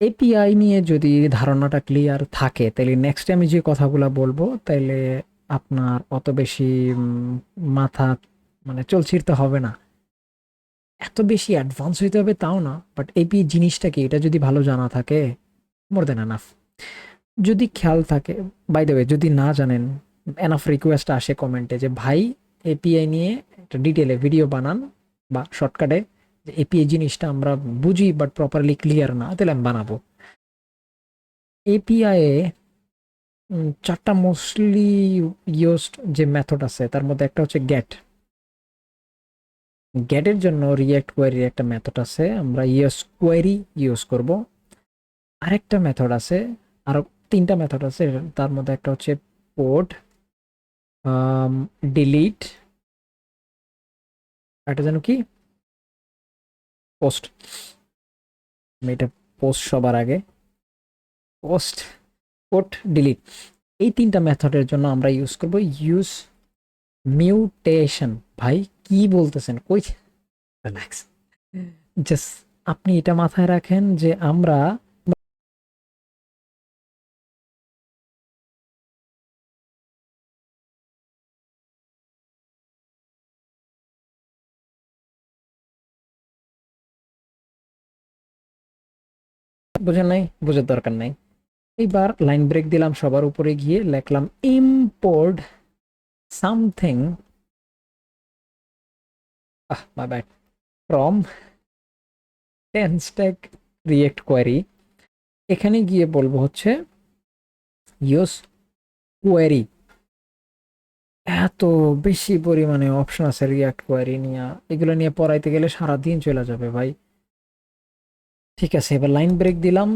API নিয়ে যদি ধারণাটা ক্লিয়ার থাকে তাহলে নেক্সট আমি যে কথাগুলো বলব তাহলে আপনার অত বেশি মাথা মানে চলছিরতে হবে না। এত বেশি অ্যাডভান্স হইতে হবে তাও না বাট এপি জিনিসটা কি, এটা যদি ভালো জানা থাকে মোর দেন এনাফ যদি খেয়াল থাকে বাই দ্য ওয়ে যদি না জানেন এনাফ রিকোয়েস্ট আসে কমেন্টে যে, ভাই এপিআই নিয়ে একটা ডিটেলে ভিডিও বানান বা শর্টকাটে যে এপিআই জিনিসটা আমরা বুঝি বাট প্রপারলি ক্লিয়ার না, তাহলে আমি বানাবো। এপিআই এ চারটা মোস্টলি ইউজড যে মেথড আছে, তার মধ্যে একটা হচ্ছে গ্যাট গ্যাটের জন্য রিয়েক্ট কোয়ারির একটা মেথড আছে, আমরা ইউএস কোয়ারি ইউজ করব। আরেকটা মেথড আছে, আরও তিনটা মেথড আছে, তার মধ্যে একটা হচ্ছে পোর্ট ডিলিট একটা যেন কি? পোস্ট। আমি এটা পোস্ট সবার আগে। Post quote delete. এই তিনটা মেথডের জন্য আমরা ইউজ করব ইউজ মিউটেশন ভাই কি বলতেছেন? কই? রিল্যাক্স জাস্ট আপনি এটা মাথায় রাখেন যে আমরা বোঝেন নাই, বোঝার দরকার নাই। এইবার লাইন ব্রেক দিলাম, সবার উপরে গিয়ে লেখলাম import something ah my bad from TanStack React Query এখানে গিয়ে বলব হচ্ছে ইউস কোয়ারি এত বেশি পরিমাণে অপশন আছে রিয়াক্ট কোয়ারি নিয়ে। এগুলো নিয়ে পড়াইতে গেলে সারা দিন চলে যাবে ভাই। ঠিক আছে, এবার লাইন ব্রেক দিলাম।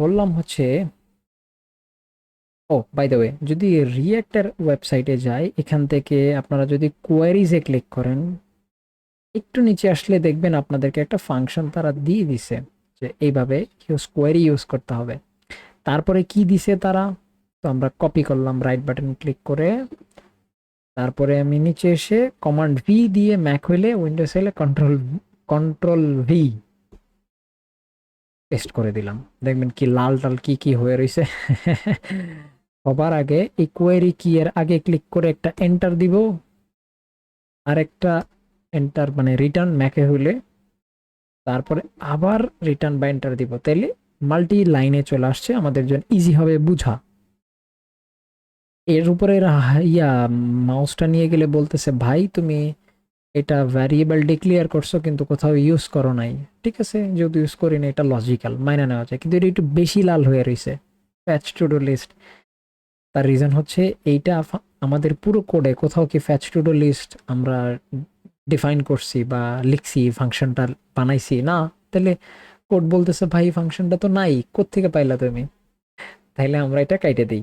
বললাম হচ্ছে, ও বাই দ্য ওয়ে যদি রিয়েক্টের ওয়েবসাইটে যাই, এখান থেকে আপনারা যদি কোয়ারিজে ক্লিক করেন, একটু নিচে আসলে দেখবেন আপনাদেরকে একটা ফাংশন তারা দিয়ে দিছে, যে এইভাবে ইউজ কোয়ারি ইউজ করতে হবে। তারপরে কি দিছে তারা? তো আমরা কপি করলাম রাইট বাটন ক্লিক করে। তারপরে আমি নিচে এসে কমান্ড ভি দিয়ে ম্যাক হইলে উইন্ডোজ হলে কন্ট্রোল কন্ট্রোল ভি পেস্ট করে দিলাম। দেখবেন কি লাল টাল কি কি হয়ে রয়েছে সবার আগে এই কোয়েরি কি এর আগে ক্লিক করে একটা এন্টার দিব। আর একটা এন্টার মানে রিটার্ন ম্যাকে হইলে তারপরে আবার রিটার্ন বা এন্টার দিব। তাইলে মাল্টি লাইনে চলে আসছে, আমাদের জন্য ইজি হবে বুঝা। এর উপরে ইয়া মাউসটা নিয়ে গেলে বলতেছে, ভাই, তুমি এটা ভ্যারিয়েবল ডিক্লিয়ার করছ কিন্তু কোথাও ইউজ করো নাই। ঠিক আছে? যেহেতু ইউজ করি না এটা লজিক্যাল মাইনে নেওয়া যায়। কিন্তু এটা একটু বেশি লাল হয়ে রয়েছে ফ্যাচ টু ডু লিস্ট তার রিজন হচ্ছে এইটা আমাদের পুরো কোডে কোথাও কি ফ্যাচ টু ডু লিস্ট আমরা ডিফাইন করছি বা লিখছি ফাংশনটা বানাইছি, না, তাহলে কোড বলতেছে, ভাই ফাংশনটা তো নাই, কোত্থেকে পাইলা তুমি? তাইলে আমরা এটা কাইটে দিই।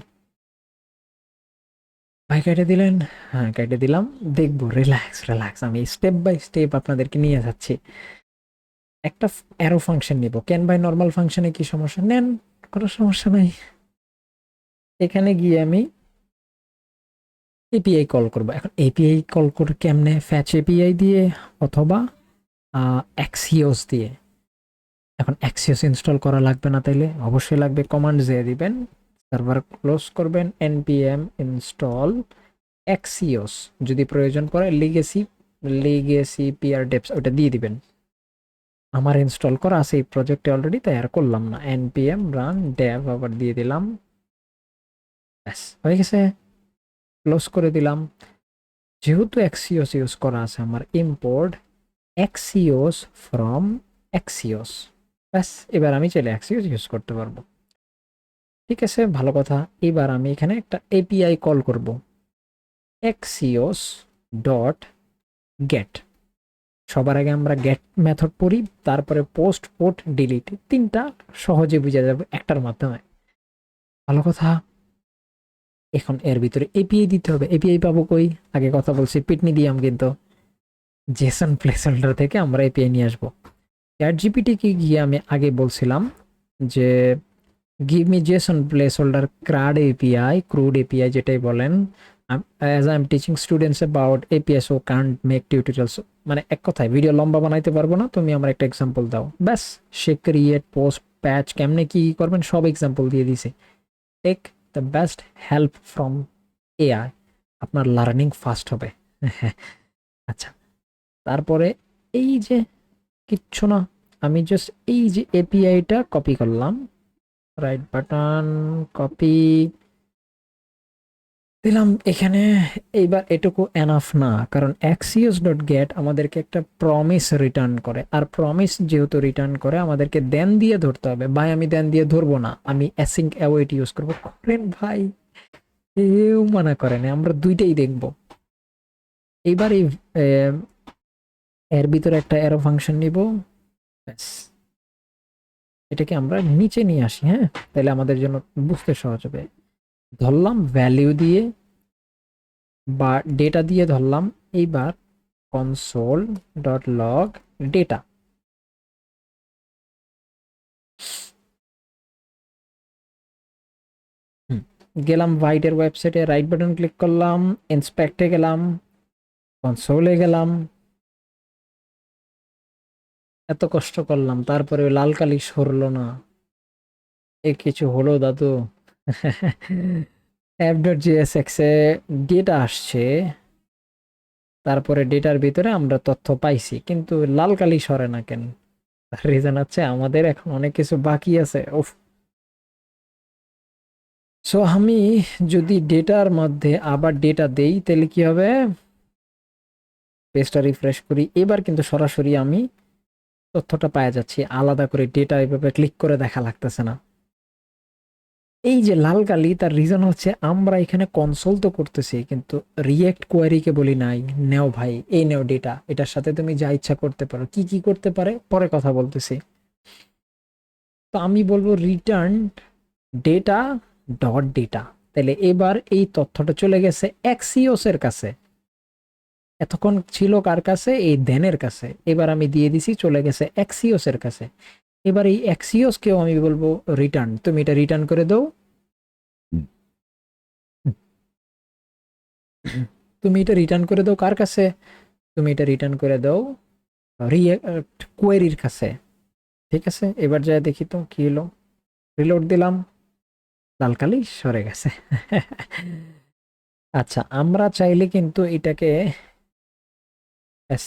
ভাই কেটে দিলেন? হ্যাঁ কেটে দিলাম। দেখব রিল্যাক্স রিল্যাক্স আমি স্টেপ বাই স্টেপ আপনাদেরকে নিয়ে যাচ্ছি। একটা অ্যারো ফাংশন নিব। ক্যান বাই নর্মাল ফাংশনে কি সমস্যা? নেন, কোনো সমস্যা নাই। এখানে গিয়ে আমি এপিআই কল করব। এখন এপিআই কল করে কেমনে? ফ্যাচ এপিআই দিয়ে অথবা অ্যাক্সিওস দিয়ে। এখন অ্যাক্সিওস ইনস্টল করা লাগবে না তাইলে? অবশ্যই লাগবে। কমান্ড দিয়ে দিবেন। সার্ভার ক্লোজ করবেন, npm ইনস্টল অ্যাক্সিওস যদি প্রয়োজন পড়ে লিগেসি লিগেসি পিআর ডেপস ওটা দিয়ে দিবেন। আমার ইনস্টল করা আছে এই প্রজেক্টে অলরেডি তাই আর করলাম না। npm রান ডেভ আবার দিয়ে দিলাম। ব্যাস, হয়ে গেছে। ক্লোজ করে দিলাম। যেহেতু অ্যাক্সিওস ইউজ করা আছে, আমার ইম্পোর্ট অ্যাক্সিওস ফ্রম অ্যাক্সিওস ব্যাস, এবার আমি চাইলে অ্যাক্সিওস ইউজ করতে পারব। ঠিক আছে, ভালো কথা। এবার আমি এখানে একটা এপিআই কল করব এক্সিওস ডট গেট সবার আগে আমরা গেট মেথড পড়ি, তারপরে পোস্ট পোর্ট ডিলিট তিনটা সহজে বোঝা যাবে একটার মাধ্যমে। ভালো কথা। এখন এর ভিতরে এপিআই দিতে হবে। এপিআই পাবো কই? আগে কথা বলছি পিটনি দিয়াম কিন্তু। জেসন প্লেসহোল্ডার থেকে আমরা এপিআই নিয়ে আসব। চ্যাট জিপিটিকে গিয়ে আমি আগে বলছিলাম যে give me JSON placeholder CRUD API CRUD API যেটাই বলেন as I am teaching students about APIs oh can't make tutorials মানে এক কথায় ভিডিও লম্বা বানাইতে পারব না, তুমি আমার একটা এক্সাম্পল দাও। ব্যাস, সে ক্রিয়েট পোস্ট প্যাচ কেমনে কি করবেন, সব এক্সাম্পল দিয়ে দিছে। Take the best help from AI আপনার লার্নিং ফাস্ট হবে। আচ্ছা তারপরে এই যে, কিচ্ছু না, আমি জাস্ট এই যে এপিআইটা কপি করলাম। রাইট বাটন কপি দিলাম, এখানে এইবার এটুকু এনাফ না, কারণ অ্যাক্সিওস ডট গেট আমাদেরকে একটা প্রমিস রিটার্ন করে, আর প্রমিস যেহেতু রিটার্ন করে, আমাদেরকে দেন দিয়ে ধরতে হবে। ভাই, আমি দেন দিয়ে ধরবো না, আমি অ্যাসিঙ্ক অ্যাওয়েট ইউজ করব। করেন ভাই, কেউ মানা করে না, আমরা দুইটাই দেখব। এইবার এই এর ভিতরে একটা অ্যারো ফাংশন নিব, ব্যাস। এটাকে আমরা নিচে নিয়ে আসি হ্যাঁ? তাহলে আমাদের জন্য বুঝতে সহজ হবে। ধরলাম ভ্যালিউ দিয়ে বা ডেটা দিয়ে ধরলাম, এইবার কনসোল ডট লগ ডেটা গেলাম ভাইটের ওয়েবসাইটে রাইট বাটন ক্লিক করলাম ইন্সপেক্টে গেলাম কনসোলে গেলাম এত কষ্ট করলাম, তারপরে লাল কালি সরলো না। এ কিছু হলো দাদু। অ্যাপ ডট জিএসএক্সে ডেটা আসছে। তারপরে ডেটার ভিতরে আমরা তথ্য পাইছি, কিন্তু লাল কালি সরে না কেন? রিজন হচ্ছে আমাদের এখন অনেক কিছু বাকি আছে, উফ। সো আমি যদি ডেটার মধ্যে আবার ডেটা দেই, তাহলে কি হবে? পেজটা রিফ্রেশ করি। এবার কিন্তু সরাসরি আমি তথ্যটা পাওয়া যাচ্ছে, আলাদা করে ডেটা এভাবে ক্লিক করে দেখা লাগতেছে না। এই যে লাল গালি তার রিজন হচ্ছে আমরা এখানে কনসোল তো করতেছি, কিন্তু রিয়েক্ট কোয়ারিকে বলি নাই, নেও ভাই, এই নেও ডেটা এটার সাথে তুমি যা ইচ্ছা করতে পারো। কি কি করতে পারে? পরে কথা বলতেছি। তো আমি বলব রিটার্ন ডেটা ডট ডেটা তাহলে এবার এই তথ্যটা চলে গেছে এক্সিওস এর কাছে। এতক্ষণ ছিল কার কাছে? এই দেনের কাছে। এবার আমি দিয়ে দিছি, চলে গেছে এক্সিওস এর কাছে। এবার এই এক্সিওস কেও আমি বলব রিটার্ন তুমি এটা রিটার্ন করে দাও। তুমি এটা রিটার্ন করে দাও কার কাছে? তুমি এটা রিটার্ন করে দাও কোয়েরির কাছে। ঠিক আছে? এবার যা দেখি তো কি হলো। রিলোড দিলাম। লালকালি সরে গেছে। আচ্ছা আমরা চাইলে কিন্তু এটাকে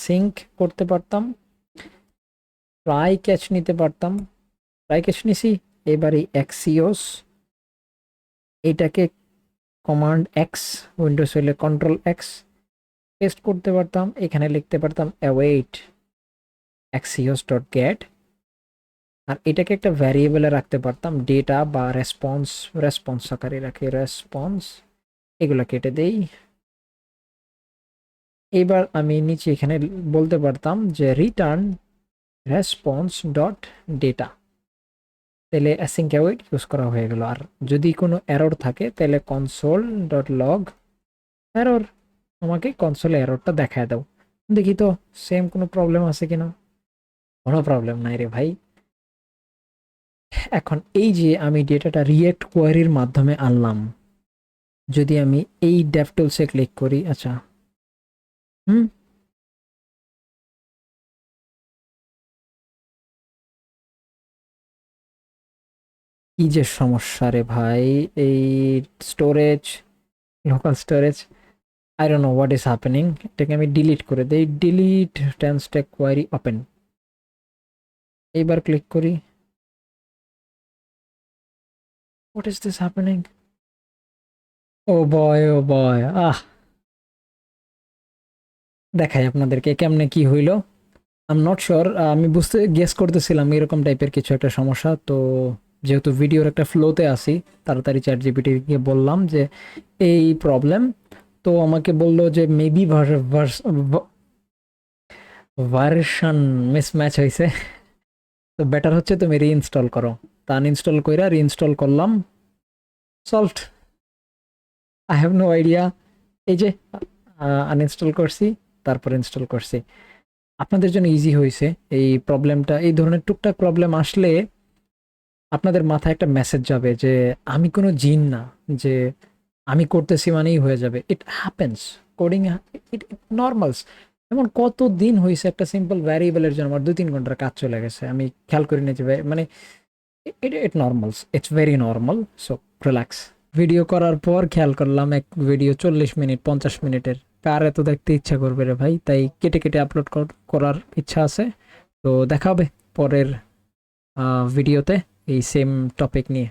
সিঙ্ক করতে পারতাম ট্রাই ক্যাচ নিতে পারতাম ট্রাই ক্যাচ নিছি, এবার এই এক্সিওস এটাকে কমান্ড এক্স উইন্ডোজ হইলে কন্ট্রোল এক্স পেস্ট করতে পারতাম, এখানে লিখতে পারতাম অ্যাওয়েট এক্সিওস ডট গেট আর এটাকে একটা ভ্যারিয়েবলে রাখতে পারতাম ডেটা বা রেসপন্স রেসপন্স আকারে রাখি রেসপন্স এগুলো কেটে দেই। এবার আমি নিচে এখানে বলতে পারতাম যে রিটার্ন রেসপন্স ডট ডেটা তাহলে অ্যাসিঙ্ক অ্যাওয়েট ইউজ করা হয়ে গেল। আর যদি কোনো এরর থাকে, তাহলে কনসোল ডট লগ এরর আমাকে কনসোলে এররটা দেখায় দাও। দেখি তো সেম কোনো প্রবলেম আছে কিনা কোনো প্রবলেম নাই রে ভাই। এখন এই যে আমি ডেটাটা রিয়েক্ট কোয়ারির মাধ্যমে আনলাম, যদি আমি এই ডেভটুলসে ক্লিক করি আচ্ছা। হুম। কি যে সমস্যা রে ভাই, এই storage local storage I don't know what is happening এটাকে আমি ডিলিট করে দেই। ডিলিট ট্রান্সটেক কোয়ারি ওপেন এইবার ক্লিক করি। What is this happening oh boy oh boy ah. দেখাই আপনাদেরকে কেমনে কি হইল। আম নট শিওর আমি বুঝতে গেস করতেছিলাম এরকম টাইপের কিছু একটা সমস্যা। তো যেহেতু ভিডিওর একটা ফ্লোতে আসি তাড়াতাড়ি চ্যাট জিপিটিকে বললাম যে, এই প্রবলেম তো আমাকে বলল যে মেবি ভার্সন মিসম্যাচ হয়েছে তো বেটার হচ্ছে তুমি রিইনস্টল করো। তা আনইনস্টল কইরা রিইনস্টল করলাম। Solved I have no idea এই যে আনইনস্টল করছি। তারপর ইনস্টল করছি। আপনাদের জন্য ইজি হয়েছে। এই প্রবলেমটা এই ধরনের টুকটাক প্রবলেম আসলে আপনাদের মাথায় একটা মেসেজ যাবে যে, আমি কোনো জিন না, যে আমি করতেছি মানেই হয়ে যাবে। ইট হ্যাপেন্স কোডিং ইট নর্মালস এমন কত দিন হয়েছে একটা সিম্পল ভ্যারিয়েবলের জন্য আমার দুই তিন ঘণ্টার কাজ চলে গেছে। আমি খেয়াল করি না যে মানে it it normals it's very normal so relax video করার পর খেয়াল করলাম, এক ভিডিও চল্লিশ মিনিট, পঞ্চাশ মিনিটের কার এত দেখতে ইচ্ছা করবে রে ভাই। তাই কেটে কেটে আপলোড করার ইচ্ছা আছে। তো দেখা হবে পরের ভিডিওতে এই সেম টপিক নিয়ে।